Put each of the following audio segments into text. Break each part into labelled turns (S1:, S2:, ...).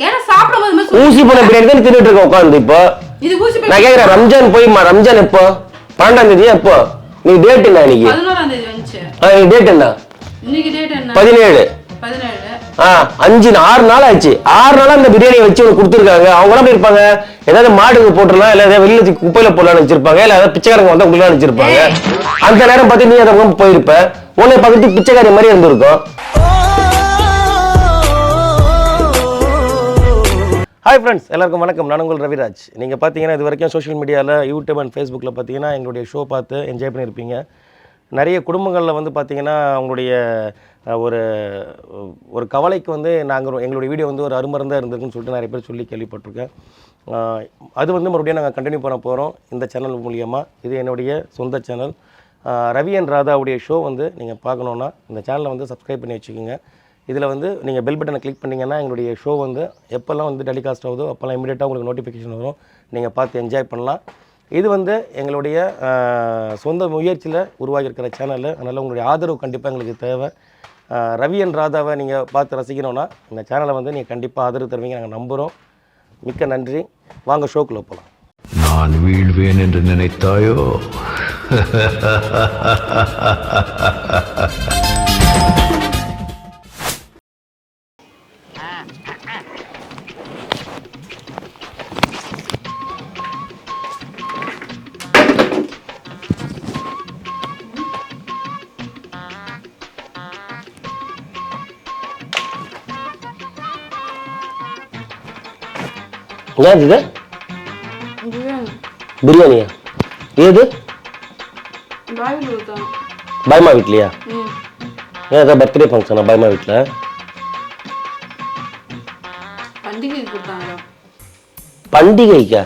S1: ஏன்னா சாப்பிடும்போது.
S2: ஊசி போன பிரியாணி தான் தின்னுட்டு இருக்க உட்காந்து இப்போ. நான் கேக்குறேன் ரம்ஜான் போய்மா ரம்ஜான் எப்போ? பன்னெண்டாம் தேதி எப்போ? நீ டேட் என்ன இன்னைக்கு?
S1: பதினோராம் தேதி வந்துச்சு.
S2: ஆ, நீ டேட் என்ன?
S1: இன்னைக்கு டேட் என்ன?
S2: பதினேழு.
S1: பதினேழு.
S2: அஞ்சு ஆறு நாள் ஆச்சு ஆறு நாளா அந்த பிரியாணியை வச்சு உனக்கு கொடுத்துருக்காங்க. அவங்க எப்படி இருப்பாங்க ஏதாவது மாடுக்கு போட்டுடலாம் இல்ல ஏதாவது வெளியில குப்பையில போடலாம்னு வச்சிருப்பாங்க இல்ல ஏதாவது பிச்சைக்காரங்க வந்தா உங்களுக்கு வச்சிருப்பாங்க அந்த நேரம் பார்த்து நீ அதை போயிருப்ப. உன்னை பார்த்துட்டு பிச்சைக்காரி மாதிரி இருந்திருக்கும். ஹாய் ஃப்ரெண்ட்ஸ் எல்லாருக்கும் வணக்கம். நான் உங்கள் ரவிராஜ். நீங்கள் பார்த்தீங்கன்னா இது வரைக்கும் சோஷியல் மீடியாவில் யூடியூப் அண்ட் ஃபேஸ்புக்கில் பார்த்தீங்கன்னா எங்களுடைய ஷோ பார்த்து என்ஜாய் பண்ணியிருப்பீங்க நிறைய குடும்பங்களில் வந்து பார்த்தீங்கன்னா அவங்களுடைய ஒரு ஒரு கவலைக்கு வந்து நாங்கள் எங்களுடைய வீடியோ வந்து ஒரு அருமருந்தாக இருந்திருக்குன்னு சொல்லிட்டு நிறைய பேர் சொல்லி கேள்விப்பட்டிருக்கேன். அது வந்து மறுபடியும் நாங்கள் கண்டினியூ பண்ண போகிறோம் இந்த சேனல் மூலியமாக இது என்னுடைய சொந்த சேனல் ரவி அண்ட் ராதாவுடைய ஷோ வந்து நீங்கள் பார்க்கணுன்னா இந்த சேனலை வந்து சப்ஸ்கிரைப் பண்ணி வச்சுக்கோங்க. இதில் வந்து நீங்கள் பெல் பட்டனை கிளிக் பண்ணிங்கன்னா எங்களுடைய ஷோ வந்து எப்போல்லாம் வந்து டெலிகாஸ்ட் ஆகுதோ அப்போல்லாம் இமீடியட்டாக உங்களுக்கு நோட்டிஃபிகேஷன் வரும். நீங்கள் பார்த்து என்ஜாய் பண்ணலாம். இது வந்து எங்களுடைய சொந்த முயற்சியில் உருவாகியிருக்கிற சேனல் அதனால் உங்களுடைய ஆதரவு கண்டிப்பாக எங்களுக்கு தேவை. ரவி அண்ட் ராதாவை நீங்கள் பார்த்து ரசிக்கணும்னா இந்த சேனலை வந்து நீங்கள் கண்டிப்பாக ஆதரவு தருவீங்க. நாங்கள் நம்புகிறோம் மிக்க நன்றி. வாங்க ஷோக்குள்ளே போகலாம்
S3: நான் வீழ்வேன் என்று நினைத்தாயோ?
S2: ஏன் இது? பிரியாணியா? ஏது? பாய்மா வீட்லையா? ஏன் ஏதாவது பர்த்டே ஃபங்க்ஷனா பாய்மா வீட்டில்
S1: பண்டிகைக்கு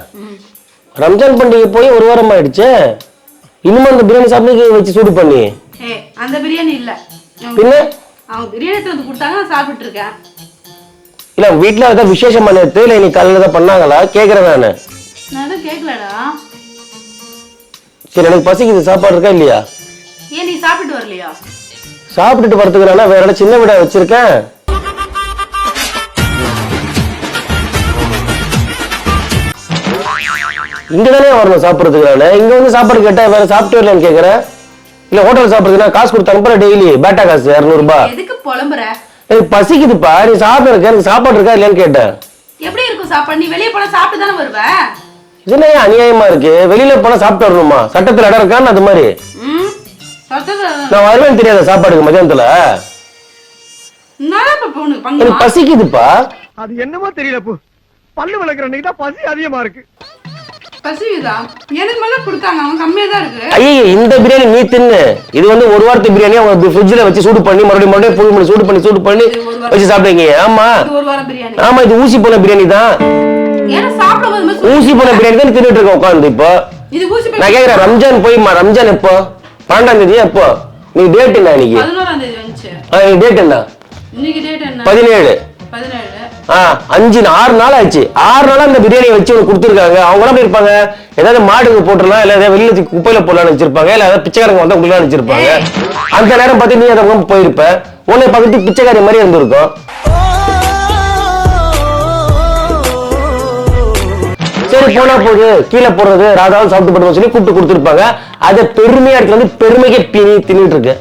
S2: ரம்ஜான் பண்டிகை போய் ஒரு வாரம் ஆயிடுச்சே. இனிமே அந்த பிரியாணி சாப்பிட்டு வச்சு சூடு பண்ணி.
S1: அந்த பிரியாணி இல்ல.
S2: பின்ன?
S1: அவங்க பிரியாணி வந்து கொடுத்தாங்க சாப்பிட்டு இருக்கேன்
S2: இல்ல வீட்டுல ஏதாவது விசேஷம் பண்ணது இல்ல இன்னைக்கு காலையில தான் பண்ணாங்களா? கேக்குறேன் நானு.
S1: நான் எதுவும் கேட்கலடா
S2: சரி எனக்கு பசிக்குது. சாப்பாடு இருக்கா இல்லையா?
S1: ஏன் நீ சாப்பிட்டு வரலையா?
S2: சாப்பிட்டுட்டு வரதுக்குறானா வேற இடம் சின்ன வீடா வச்சிருக்கேன்? இங்க தானே வரணும் சாப்பிடுறதுக்கு நானு? இங்க வந்து சாப்பாடு கேட்டா வேற சாப்பிட்டு வரலன்னு கேக்குறேன். இல்ல ஹோட்டல் சாப்பிடுறதுனா காசு கொடுத்து அனுப்புற டெய்லி பேட்டா காசு இரநூறு ரூபாய்
S1: எதுக்கு புலம்புற?
S2: பசிக்குதுப்பா. நீ சாப்பிட இருக்க எனக்கு சாப்பாடு இருக்கா இல்லையான்னு கேட்டேன்.
S1: எப்படி இருக்கும் சாப்பாடு? நீ வெளியே போனா சாப்பிட்டு தானே வருவ?
S2: இதுல ஏன் அநியாயமா இருக்கு? வெளியில போனா சாப்பிட்டு வரணுமா? சட்டத்துல இடம் இருக்கான்னு அது மாதிரி. நான் வருவேன் தெரியாத சாப்பாடுக்கு மதியானத்துல பசிக்குதுப்பா.
S4: அது என்னமோ தெரியல பல்லு விளக்குற அன்னைக்கு தான் பசி அதிகமா இருக்கு.
S1: பசிக்குதா? எனக்கு மேல கொடுத்தாங்க? அவன் கம்மியா தான் இருக்கு
S2: ஐயே இந்த பிரியாணி நீ தின்னு. இது வந்து ஒரு வாரத்து பிரியாணி அவங்க ஃப்ரிட்ஜ்ல வச்சு சூடு பண்ணி மறுபடியும் மறுபடியும் புது பண்ணி சூடு பண்ணி சூடு பண்ணி. வச்சு சாப்பிடுங்க ஆமா.
S1: ஒரு வாரம் பிரியாணி.
S2: ஆமா இது ஊசி போன பிரியாணி தான்.
S1: ஏன்னா சாப்பிடும்போது.
S2: ஊசி போன பிரியாணி தான் தின்னுட்டு உட்காந்து இப்போ.
S1: இது ஊசி போய்
S2: நான் கேக்குறேன் ரம்ஜான் போய்மா ரம்ஜான் எப்போ? பன்னெண்டாம் தேதி எப்போ? நீ டேட் என்ன இன்னைக்கு?
S1: பதினோராம் தேதி வந்துச்சு.
S2: ஆ, நீ டேட் என்ன?
S1: இன்னைக்கு டேட் என்ன?
S2: பதினேழு. அஞ்சு ஆறு நாள் ஆச்சு ஆறு நாளா அந்த பிரியாணியை வச்சு உனக்கு கொடுத்துருக்காங்க. அவங்க எப்படி இருப்பாங்க? ஏதாவது மாடுக்கு போட்டுடலாம் இல்ல ஏதாவது வெளியில குப்பையில போடலாம்னு வச்சிருப்பாங்க இல்ல ஏதாவது பிச்சைக்காரங்க வந்தா உங்களுக்கு வச்சிருப்பாங்க அந்த நேரம் பார்த்து நீ அதை பக்கம் போயிருப்ப. உன்னை பார்த்துட்டு பிச்சைக்காரி மாதிரி இருந்திருக்கும். சரி போனா போகுது கீழே போடுறது ராதாவும் சாப்பிட்டு போட்டு சொல்லி கூப்பிட்டு கொடுத்துருப்பாங்க. அதை பெருமையா எடுத்து வந்து பெருமைக்கு பிணி தின்னுட்டு இருக்கு.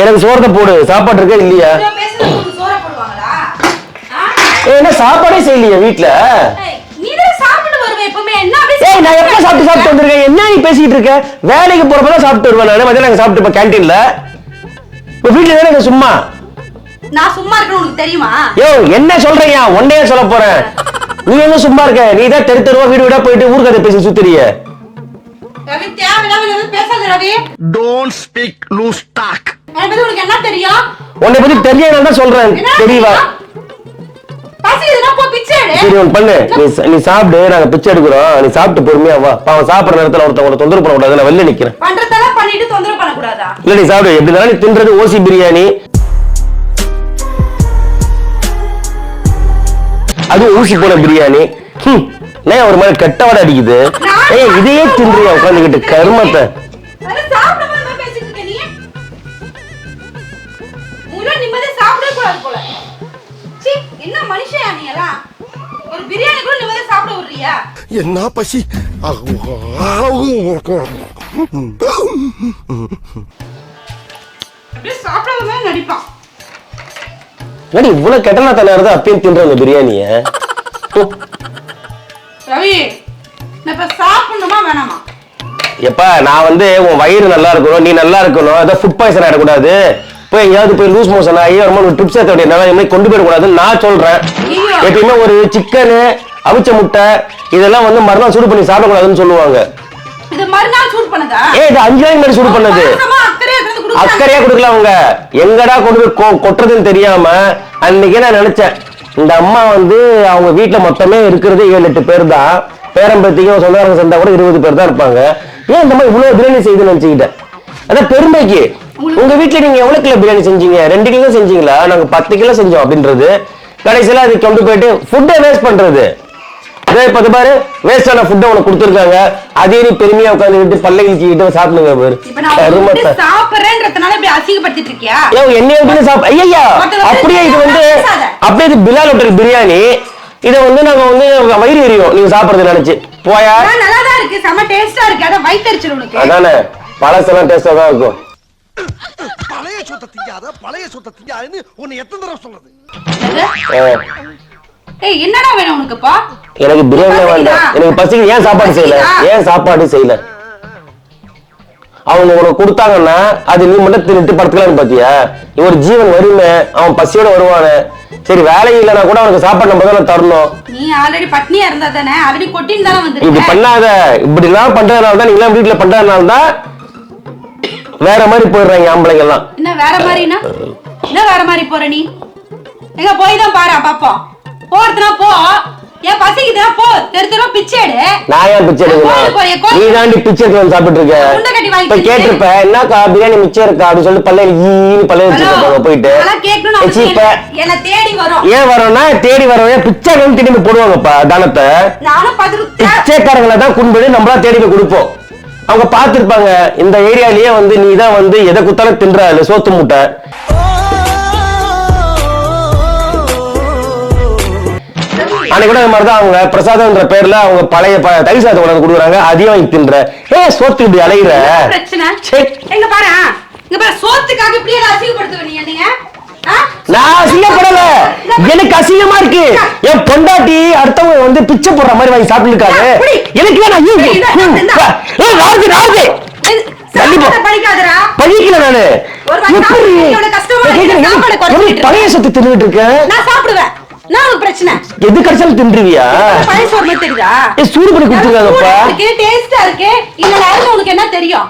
S2: எனக்கு சோறத்தை போடு. சாப்பாடு இருக்கா இல்லையா
S1: இவ்வளவு பேசுனா உனக்கு சோறா போடுவாங்களா
S2: என்ன சாப்பாடே செய்யலையா வீட்டுல
S1: ஏய், என்ன
S2: நான் எப்ப சாப்பிட்டு சாப்பிட்டு வந்திருக்கேன்? என்ன நீ பேசிட்டு இருக்க? வேலைக்கு போறப்பதான் சாப்பிட்டு வருவேன் நான். மதியம் நாங்க சாப்பிட்டு கேன்டீன்ல இப்ப வீட்டுல தானே சும்மா?
S1: நான் சும்மா இருக்கேன்னு உனக்கு தெரியுமா?
S2: யோ என்ன சொல்றீங்க? ஒன்னே சொல்ல போறேன். நீ எங்க சும்மா இருக்க. நீ தான் தெரு தெருவா வீடு வீடா போயிட்டு ஊர்க்கதை பேசி சுத்துறிய.
S1: ரவி தேவையில்லாம எதுவும் பேசாத Ravi.
S4: Don't speak loose talk
S1: என்னை பத்தி உனக்கு என்ன தெரியும்?
S2: உன்னை பத்தி தெரியல தான் சொல்றேன்.
S1: என்ன
S2: தெரியவா சரி ஒன்று பண்ணு. நீ நீ சாப்பிடு நாங்க பிச்சை எடுக்கிறோம். நீ சாப்பிட்டு பொறுமையா வா. பாவம் சாப்பிடுற நேரத்துல ஒருத்தவங்க தொந்தரவு பண்ணக்கூடாது. நான் வெளில நிக்கிறேன். இல்ல நீ சாப்பிடு. எப்படி இருந்தாலும் நீ தின்றது ஓசி பிரியாணி. அது ஊசி போன பிரியாணி. ஏன் ஒரு மாதிரி கெட்ட வடை அடிக்குது? ஏய் இதையே தின்றியா? உட்காந்துக்கிட்டு கருமத்தை.
S1: கூடாது போல. என்ன மனுஷன் நீ எல்லாம்? ஒரு பிரியாணி கூட நிம்மதியா சாப்பிட விடுறியா?
S5: என்ன பசி?
S1: அப்படியே சாப்பிடாம நடிப்பான்.
S2: என்னடி இவ்வளவு கெட்டனா அப்பயும் தின்ற அந்த பிரியாணிய?
S1: ரவி நான் இப்ப சாப்பிடணுமா வேணாமா?
S2: எப்பா நான் வந்து உன் வயிறு நல்லா இருக்கணும் நீ நல்லா இருக்கணும் ஏதோ ஃபுட் பாய்சன் ஆயிடக்கூடாது போய் எங்கேயாவது போய் லூஸ் மோஷன் ஆகி ஒரு மாதிரி ட்ரிப்ஸ் ஏற்ற வேண்டிய நிலைமை கொண்டு போயிடக்கூடாதுன்னு நான் சொல்றேன். எப்பயுமே ஒரு சிக்கனு அவிச்ச முட்டை இதெல்லாம் வந்து மறுநாள் சூடு பண்ணி சாப்பிடக்கூடாதுன்னு சொல்லுவாங்க. ஏ இது அஞ்சு நாளைக்கு முன்னாடி சூடு பண்ணது.
S1: அக்கறையா
S2: கொடுக்கல அவங்க. எங்கடா கொண்டு போய் கொட்டுறதுன்னு தெரியாம அன்னைக்கே நான் நினைச்சேன். இந்த அம்மா வந்து அவங்க வீட்டுல மொத்தமே இருக்கிறது ஏழு எட்டு பேர் தான். பேரம்பத்திக்கும் சொந்தக்காரங்க சேர்ந்தா கூட இருபது பேர் தான் இருப்பாங்க. ஏன் இந்த மாதிரி இவ்வளவு பிரியாணி செய்து நினைச்சுக்கிட்டேன்? அதான் பெருமைக்கு. உங்க வீட்டுல நீங்க எவ்வளவு கிலோ பிரியாணி செஞ்சீங்க? ரெண்டு கிலோ செஞ்சீங்களா? நாங்க பத்து கிலோ செஞ்சோம் அப்படின்றது. கடைசியில அது கொண்டு போயிட்டு ஃபுட்டை வேஸ்ட் பண்றது. அதே இது பாரு வேஸ்டான ஃபுட்டை உனக்கு கொடுத்துருக்காங்க. அதே நீ பெருமையா உட்காந்துக்கிட்டு பல்ல இழிச்சிக்கிட்டு சாப்பிடுங்க பாரு. சார்.
S1: சாப்பிடுறேன்றதுனால இப்படி அசிங்கப்படுத்திட்டு இருக்கியா?
S2: ஏ என்னைய விட்டு சாப்பிட ஐயா அப்படியே இது வந்து. அப்படியே இது பிலால் ஹோட்டல் பிரியாணி. இதை வந்து நாங்க வந்து வயிறு எரியும். நீங்க சாப்பிடுறது நினைச்சு. போயா?
S1: ஆனா நல்லாதான் இருக்கு செம டேஸ்டா இருக்கு. அதான் வயித்தறிச்சல் உனக்கு.
S2: அதானே? பழசெல்லாம் டேஸ்டா தான் இருக்கும்.
S5: பழைய சொத்தை திங்காத பழைய சொத்தை திங்காதுன்னு உன்னை எத்தனை தடவை சொல்றது?
S1: ஏய் என்னடா வேணும் உனக்குப்பா?
S2: எனக்கு பிரியாணி வேண்டாம். எனக்கு பசிக்கு ஏன் சாப்பாடு செய்யல? ஏன் சாப்பாடு செய்யல? அவங்க உனக்கு கொடுத்தாங்கன்னா அது நீ மட்டும் தின்னுட்டு படுத்துக்கலாம்னு பாத்தியா? இவன் ஒரு ஜீவன் வருமே அவன் பசியோட வருவானே. சரி வேலை இல்லைன்னா கூட அவனுக்கு சாப்பாடு நம்ம தானே தரணும்.
S1: நீ ஆல்ரெடி பட்னியா இருந்தா தானே? ஆல்ரெடி கொட்டின்னு தானே
S2: இப்படி
S1: வந்திருக்க
S2: பண்ணாத. இப்படி எல்லாம் பண்றதுனால தான் நீங்க வீட்டுல பண்றதுனால தான் வேற மாதிரி போயிடுறாங்க ஆம்பளைங்க எல்லாம்
S1: என்ன வேற மாதிரினா? என்ன வேற மாதிரி போற நீ? எங்க போய் தான் பாரு பாப்போம். போறதுனா போ. ஏன் பசிக்குதுனா போ. தெரு தெருவா பிச்சை எடு.
S2: நான் ஏன் பிச்சை? எடுக்கணும்? நீ தாண்டி பிச்சை எடுத்து வந்து சாப்பிட்டு இருக்க இப்ப. கேட்டிருப்ப என்னக்கா பிரியாணி மிச்சம் இருக்கா? அப்படின்னு சொல்லிட்டு பல்ல ஈன்னு பல்ல
S1: ஹலோ,
S2: வச்சிருப்பாங்க போயிட்டு. இப்ப.
S1: என்னை தேடி வரும்.
S2: ஏன் வரோம்னா தேடி வரவங்க பிச்சை வந்து திரும்பி போடுவாங்கப்பா தானத்தை. பிச்சைக்காரங்களை தான் கும்பிடு நம்மளா தேடி கொடுப்போம். அவங்க பார்த்திருப்பாங்க இந்த ஏரியாலயே வந்து நீ தான் வந்து எதை குத்தாலும் தின்ற இல்ல சோத்து மூட்டை அன்னைக்கு கூட இந்த மாதிரி தான் அவங்க பிரசாதம்ன்ற பேர்ல அவங்க பழைய தயிர் சாதம் கொண்டாந்து கொடுக்குறாங்க அதையும் வாங்கி தின்ற ஏ சோத்து இப்படி அலையிற.
S1: எங்க பாரு. இங்க பாரு சோத்துக்காக இப்படியே அசிங்கப்படுத்துவ நீ என்னைய ஆ?
S2: நான் அசிங்கப்படல எனக்கு அசிங்கமா இருக்கு. என் பொண்டாட்டி அடுத்தவங்க வந்து பிச்சை போடுற மாதிரி வாங்கி சாப்பிட்டு இருக்காங்க
S1: புடி.
S2: எனக்கு வேணாம்.
S1: சாப்பாடை படிக்காதடா.
S2: பழிக்கல நானு. பழைய சொத்து தின்னுட்டு இருக்க?
S1: நான் சாப்பிடுவேன். நான் ஒரு பிரச்சனை.
S2: எது கிடைச்சாலும் தின்றுவியா?
S1: பழைய சோறு தெரியுதா?
S2: சூடு பண்ணி கொடுத்துருக்காங்கப்பா
S1: டேஸ்டா இருக்கு நேரம் உனக்கு என்ன தெரியும்?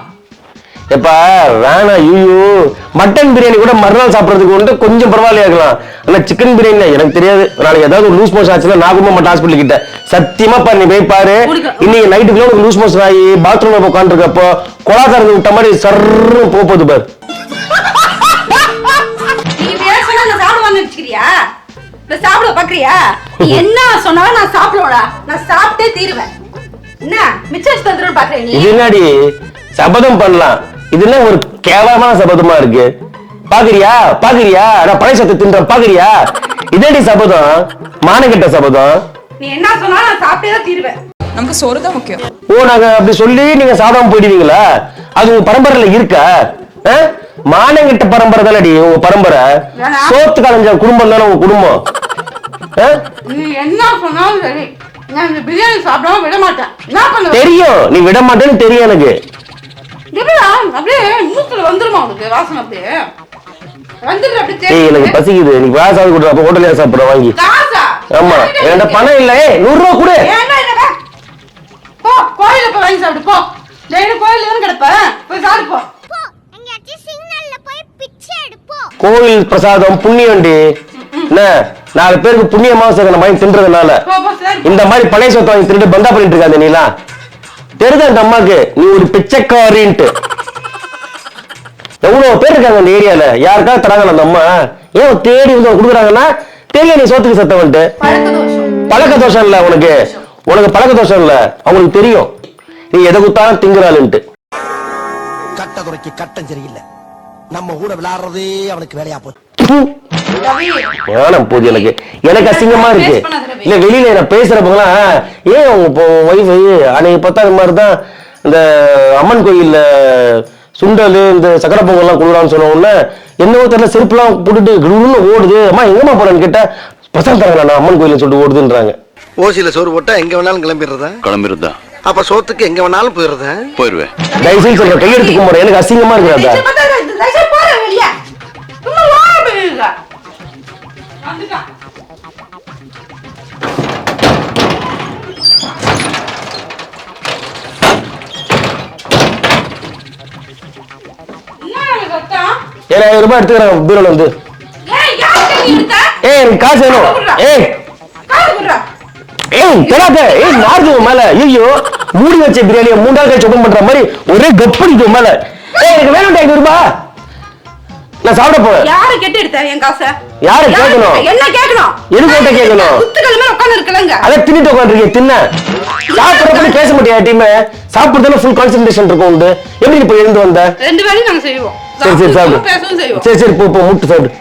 S2: எப்பா வேணாம் ஐயோ மட்டன் பிரியாணி கூட மறுநாள் சாப்பிடறதுக்கு வந்து கொஞ்சம் பரவாயில்லையா இருக்கலாம். ஆனா சிக்கன் பிரியாணி எனக்கு தெரியாது. நாளைக்கு ஏதாவது லூஸ் மோஷன் ஆச்சுன்னா நான் கூட மாட்டேன் ஹாஸ்பிட்டல் கிட்ட. சத்தியமா பாரு நீ போய் பாரு. இன்னைக்கு நைட்டுக்குள்ள உனக்கு லூஸ் மோஷன் ஆகி பாத்ரூம்ல உட்காந்துருக்கப்போ கொலா திறந்து விட்ட மாதிரி போக போகுது பாரு.
S1: சாப்பிட பாக்குறியா? என்ன சொன்னாலும் நான் சாப்பிடுவடா நான் சாப்பிட்டே தீருவேன். என்ன? மிச்சம் தந்துடும் பாக்குறேன்
S2: என்னடி? சபதம் பண்ணலாம். இது என்ன ஒரு கேவலமான சபதமா இருக்கு. பாக்குறியா? பாக்குறியா? நான் பழைய சத்து தின்றேன். பாக்குறியா? இதேடி சபதம்? மானகெட்ட சபதம்?
S1: நீ என்ன சொன்னாலும் நான் சாப்பிட்டே தான் தீருவேன்.
S6: நமக்கு சோறு தான் முக்கியம்.
S2: ஓ நாங்க அப்படி சொல்லி நீங்க சாப்பிடாம போயிடுவீங்களா? அது உங்க பரம்பரையில இருக்கா? ஆ? மானங்கெட்ட பரம்பரை தானடி உங்க பரம்பரை. சோத்து கலைஞ்ச குடும்பம் தானே உங்க குடும்பம்?
S1: நீ என்ன சொன்னாலும் சரி. நான் இந்த பிரியாணி சாப்பிடாம விட மாட்டேன்.
S2: தெரியும். நீ விட மாட்டேன்னு தெரியும் எனக்கு.
S1: அப்படியே மூத்துல வந்துருமா உனக்கு? வாசனை அப்படியே. வந்துடுற அப்படியே
S2: ஏய் எனக்கு
S1: தெரியுது.
S2: பசிக்குது. நீ வாசாவது கொடுற அப்ப ஹோட்டல்ல சாப்பிடுற வாங்கி.
S1: காசா?
S2: ஆமா. என்கிட்ட பணம் இல்ல. நூறு ரூபா கொடு.
S1: போ கோயில போய் வாங்கி சாப்பிடு போ. டெய்லி கோயில தான் கிடப்பேன் போய் சாப்பிடு போ.
S7: போ எங்கேயாச்சும் சிக்னல்ல போய் பிச்சை எடுப்போம்
S2: கோவில் பிரசாதம் புண்ணியம்டி என்ன? நாலு பேருக்கு புண்ணியமா சேர்க்கணும் வாங்கி தின்றதுனால. இந்த மாதிரி பழைய சொத்தை வாங்கி திருட்டு பந்தா பண்ணிட்டு இருக்காது நீலாம் தெரியுது அந்த அம்மாக்கு? நீ ஒரு பிச்சைக்காரின்ட்டு. எவ்வளவு பேர் இருக்காங்க அந்த ஏரியால? யாருக்காவது தராங்க அந்த அம்மா? ஏன் தேடி வந்து உனக்கு கொடுக்குறாங்கன்னா? தெரியல நீ சோத்துக்கு
S1: பழக்க தோஷம்
S2: பழக்க தோஷம் இல்ல உனக்கு. உனக்கு பழக்க தோஷம் இல்ல. அவங்களுக்கு தெரியும். நீ எதை குத்தாலும் திங்குறாளுன்ட்டு.
S5: கட்டதுரைக்கு கட்டம் சரியில்லை. நம்ம கூட விளையாடுறதே அவனுக்கு வேலையா போச்சு.
S2: பூ. வேணாம் போது எனக்கு. எனக்கு அசிங்கமா இருக்கு. இல்ல வெளியில நான் பேசுறப்பங்களாம் ஏன் உங்க ஒய்ஃபு அன்னைக்கு பார்த்தா அது மாதிரி தான் இந்த அம்மன் கோயில்ல சுண்டல் இந்த சக்கரை பொங்கல்லாம் கொடுக்குறான்னு சொன்ன உடனே என்னவோ தெரியல செருப்புலாம் போட்டுட்டு குடுன்னு ஓடுது. அம்மா எங்கம்மா போறேன்னு கேட்டா பசங்க தராங்க நான் அம்மன் கோயில சொல்லிட்டு ஓடுதுன்றாங்க.
S5: ஓசியில சோறு போட்டா எங்க வேணாலும் கிளம்பிடுறதா?
S3: கிளம்பிருந்தா
S5: அப்ப சோத்துக்கு எங்க வேணாலும் போயிடுறதா?
S3: போயிருவேன்
S2: தயவு செய்து சொல்றேன் கையெடுத்து கும்பிடுறேன் எனக்கு அசிங்கமா இருக்கு
S1: வந்துட்டான்.
S2: ஏழாயிரம் ரூபாய் எடுத்துக்கிறேன் பீரோல வந்து.
S1: ஏய்,
S2: எனக்கு காசு வேணும். ஏய். ஏய் தெராத ஏய் உன் மேல. ஐயோ மூடி வச்ச பிரியாணியை கழிச்சு ஓபன் பண்ற மாதிரி ஒரே கப்படிக்கு மேல. ஏய் எனக்கு வேணும் ஐநூறு ரூபாய். நான் சாப்பிட போறேன்
S1: யாரை கேட்டு எடுத்த என் காசை?
S2: யாரை கேட்கணும்?
S1: கேட்ட? என்ன கேட்கணும்?
S2: எதுக்கு உன்கிட்ட கேட்கணும்?
S1: குத்துக்கல்லு மேல உட்கார்ந்து இருக்கலங்க.
S2: அதை தின்னுட்டு உட்காந்துருக்கீங்க தின்ன சாப்பிட்றப்ப பேச முடியா டீம் சாப்பிடுறதுல ஃபுல் கான்சென்ட்ரேஷன் இருக்கும் உண்டு எப்படி இப்ப எழுந்து வந்த
S1: ரெண்டு வேலையும் நாங்க செய்வோம்
S2: சரி சரி சாப்பிடு சரி சரி போ போ முட்டு சாப்பிடு.